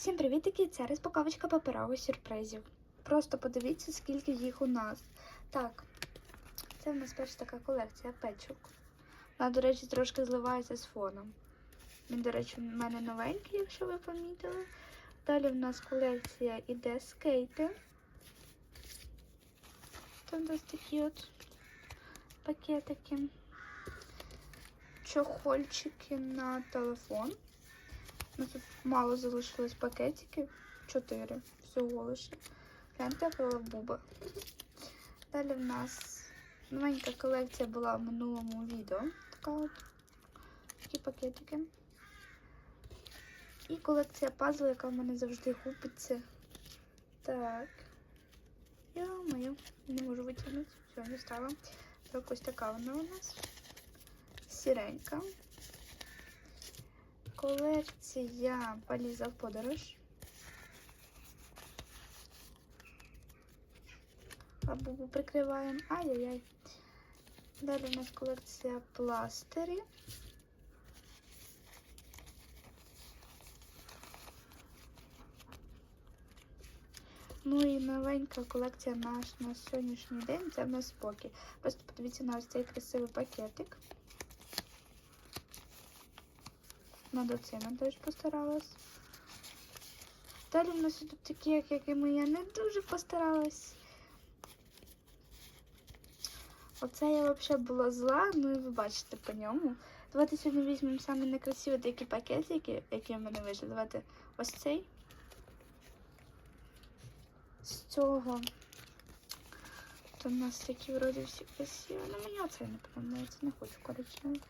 Всім привітики! Це розпаковочка паперових сюрпризів. Просто подивіться, скільки їх у нас. Так, це в нас перша така колекція печок. Вона, до речі, трошки зливається з фоном. Він, до речі, у мене новенький, якщо ви помітили. Далі в нас колекція іде скейти. У нас такі от пакетики. Чохольчики на телефон. Ну, тут мало залишилось пакетиків. Чотири. Всього лише. Гляньте, буба. Далі в нас новенька колекція була в минулому відео. Така от. Такі пакетики. І колекція пазл, яка в мене завжди купиться. Так. Йо-моє, не можу витягнути. Все, не стала. Так, ось така вона у нас. Сіренька. Колекція валіза в подорож. Бабу прикриваємо. Ай-яй-яй. Далі у нас колекція пластирі. Ну і новенька колекція наш на сьогоднішній день це в нас спокій. Просто подивіться на ось цей красивий пакетик. Над оцим теж постаралась. Далі в нас тут такі, як якими я не дуже постаралась. Оце я взагалі була зла, ну і ви бачите по ньому. Давайте сьогодні візьмемо самі некрасиві такі пакетики, які в мене вийшли. Давайте ось цей. З цього. То у нас такі вроді всі красиві. Ну мені оцей не подобається, не хочу коричневий.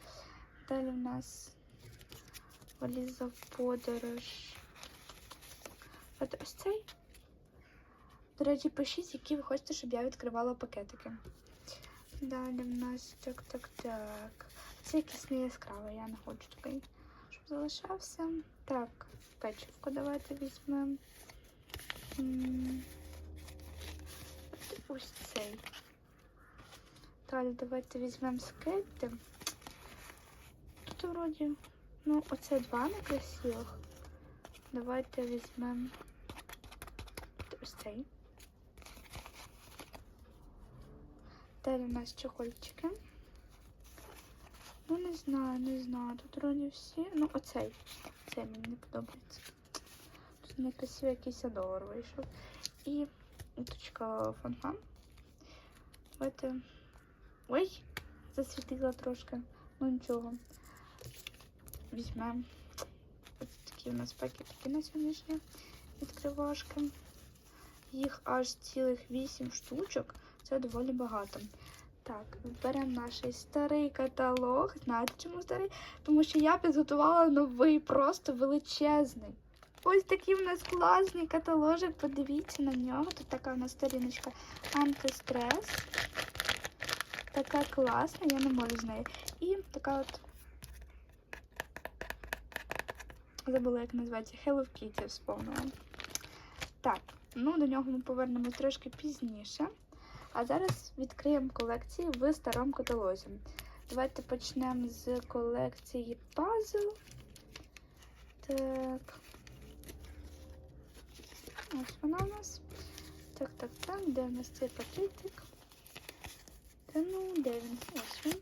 Далі в нас валіза в подорож. От ось цей. До речі, пишіть, які ви хочете, щоб я відкривала пакетики. Далі в нас так, так, так. Це якийсь не яскравий, я не хочу такий, щоб залишався. Так, печивку давайте візьмемо. М, Ось цей. Далі давайте візьмемо скейти. Тут вроді, ну, оце два некрасивих. Давайте візьмемо ось цей. Далі у нас чохольчики. Ну, не знаю, не знаю. Тут вроді всі. Ну, оцей. Цей мені не подобається. Тут некрасивий якийсь долар вийшов. І уточка фонфан. Давайте. Ой! Засвітила трошки. Ну нічого. Візьмемо. Ось такі у нас пакетики на сьогоднішні відкривашки. Їх аж цілих 8 штучок. Це доволі багато. Так, беремо наш старий каталог. Знаєте, чому старий? Тому що я підготувала новий, просто величезний. Ось такий в нас класний каталожик. Подивіться на нього. Тут така у нас сторіночка антистрес. Така класна, я не можу з нею. І така от. Забула, як називається Hello Kitty вспомнила. Так, ну до нього ми повернемось трошки пізніше. А зараз відкриємо колекції в старому каталозі. Давайте почнемо з колекції Puzzle. Так. Ось вона у нас. Так, так, так, де у нас цей пакетик? Та ну, де він? Ось він.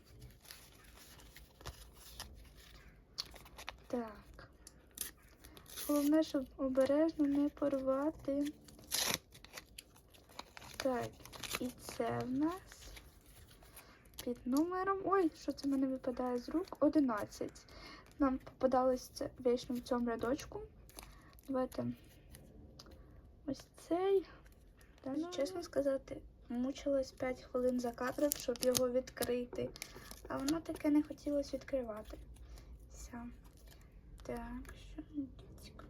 Так. Головне, щоб обережно не порвати. Так, і це в нас під номером. Ой, що це в мене випадає з рук? 11. Нам попадалось це вічно в цьому рядочку. Давайте ось цей. Ну, чесно сказати, мучилась 5 хвилин за кадром, щоб його відкрити. А воно таке не хотілося відкривати. Все. Так, що дідько.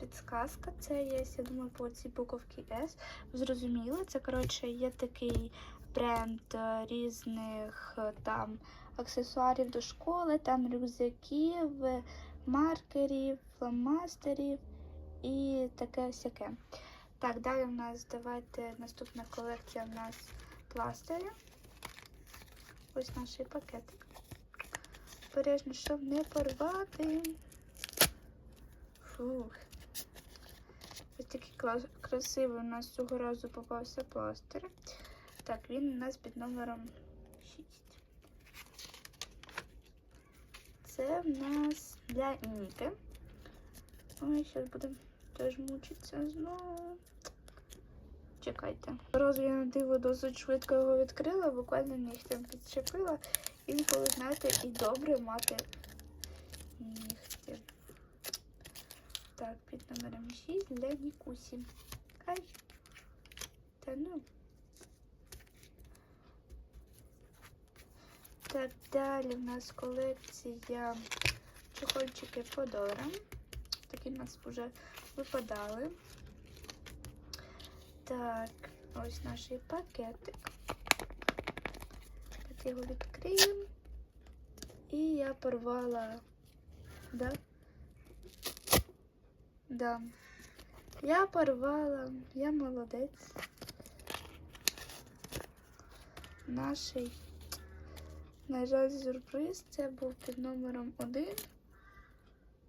Підсказка це є, я думаю, по цій буковці S. Зрозуміло, це, коротше, є такий бренд е, різних е, там аксесуарів до школи, там рюкзаків, маркерів, фломастерів і таке всяке. Так, далі в нас давайте наступна колекція в нас пластирі. Ось наш пакетик. Обережно, щоб не порвати. Такий красивий у нас цього разу попався пластир. Так, він у нас під номером 6. Це в нас для Ніки. Ой, зараз будемо теж мучитися знову. Чекайте. Разу я на диво досить швидко його відкрила, буквально нігтем підчепила. Інколи, знаєте, і добре мати Так, під номером 6 для Нікусі. Ай. Та ну. Так, далі в нас колекція чохольчики Фодора. Такі в нас вже випадали. Так, ось наш пакетик. Так його відкриємо. І я порвала. Да? Да. Я порвала, я молодець. Наший, на жаль, сюрприз. Це був під номером 1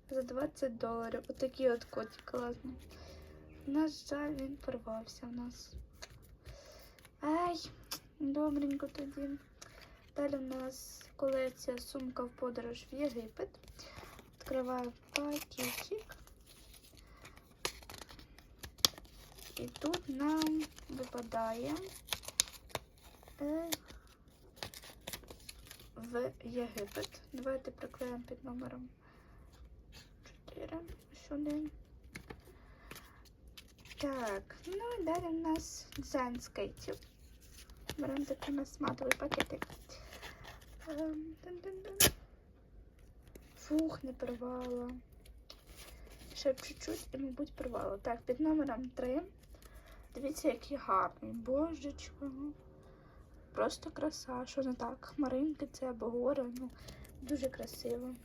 за 20 доларів. Отакий от котик класний. На жаль, він порвався в нас. Ай, добренько тоді. Далі в нас колекція сумка в подорож в Єгипет. Відкриваю пакетик. І тут нам випадає е, в Єгипет. Давайте приклеїмо під номером 4 сюди. Так, ну і далі в нас дизайн скейтів. Беремо такий у нас матовий пакетик. Ем. Фух, не порвала. Ще б чуть-чуть і, мабуть, порвала. Так, під номером 3. Дивіться, який гарний. Божечко. ну. Просто краса. Що не так? Хмаринки це або гори. Ну, дуже красиво.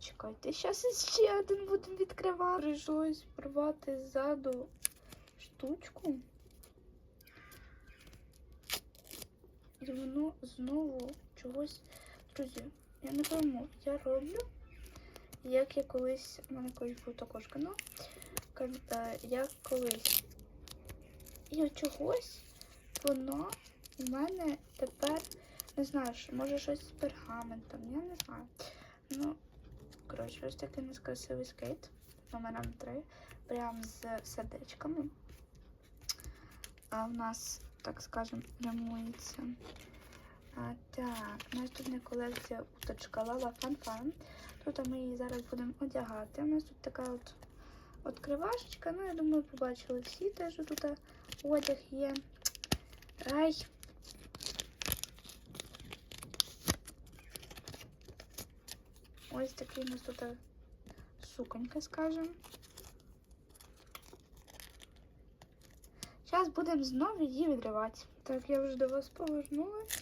Чекайте, зараз ще один будемо відкривати. Прийшлось порвати ззаду штучку. І воно знову чогось. Друзі, я не пойму, я роблю, як я колись, у мене колись був також канал, кан- е, як колись. І чогось воно в мене тепер, не знаю, що, може щось з пергаментом, я не знаю. Ну, коротше, ось такий у нас красивий скейт номером 3, прям з сердечками. А в нас, так скажем, ремується. А, так, наступна колекція уточка Лала Фан Фан. Тут ми її зараз будемо одягати. У нас тут така от відкривашечка. Ну, я думаю, побачили всі теж тут одяг є. Ай! Ось такий у нас тут суконька, скажем. Зараз будемо знову її відривати. Так, я вже до вас повернулася.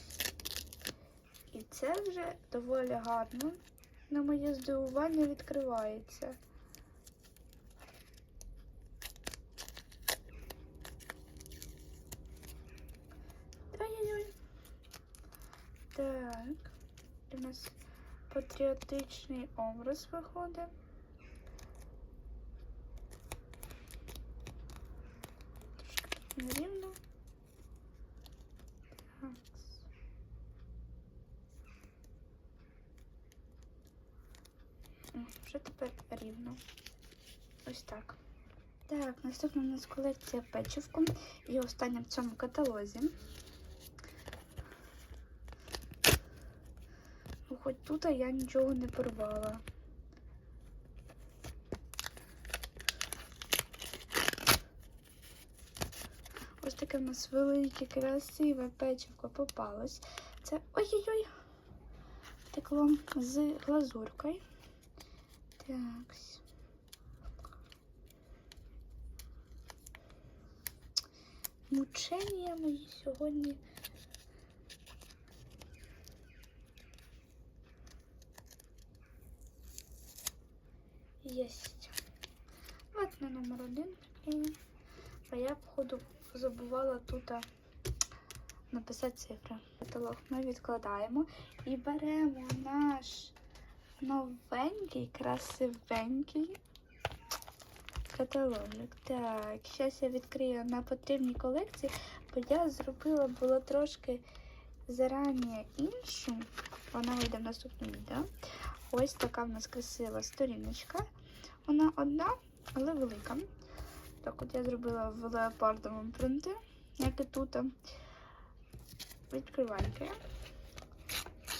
І це вже доволі гарно. На моє здивування відкривається. Ой-ой-ой. Так. У нас патріотичний образ виходить. Трошки нерівно. Так. Вже тепер рівно. Ось так. Так, наступна у нас колекція печивку. І остання в цьому каталозі. Хоч тут я нічого не порвала. Ось таке в нас велике, красиве печивко попалось. Це ой-ой-ой! Текло з глазуркою. Так. Мучення мої сьогодні. Єсть. От на номер один приклеїмо. А я, походу, забувала тут написати цифри. Каталог ми відкладаємо і беремо наш новенький, красивенький каталончик. Так, зараз я відкрию на потрібній колекції, бо я зробила було трошки зарані іншу. Вона вийде в наступному відео. Ось така в нас красива сторіночка. Вона одна, але велика. Так, от я зробила в леопардовому принті, як і тут. Відкривайки.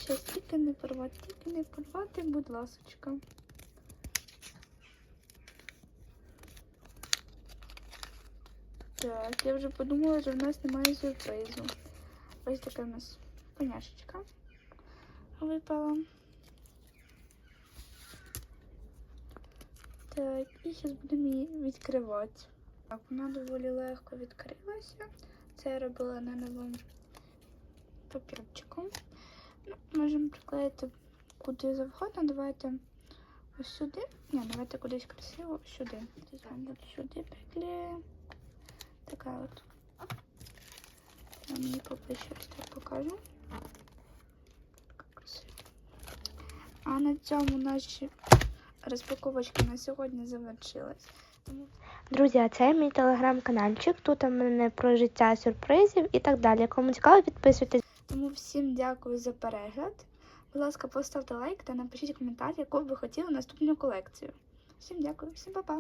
Щас тільки не порвати, тільки не порвати, будь ласочка. Так, я вже подумала, що в нас немає сюрпризу. Ось така у нас поняшечка випала. Так, і зараз будемо її відкривати. Так, вона доволі легко відкрилася. Це я робила на новому папірчику. Ну, можемо приклеїти куди завгодно. Давайте ось сюди. Ні, давайте кудись красиво сюди. Сюди приклеїмо. Така от. Я мені поближче ось так покажу. А на цьому наші розпаковочки на сьогодні завершилась. Друзі, а це мій телеграм-канальчик. Тут у мене про життя сюрпризів і так далі. Кому цікаво, підписуйтесь. Тому всім дякую за перегляд. Будь ласка, поставте лайк та напишіть коментар, яку б ви хотіли наступну колекцію. Всім дякую, всім па-па!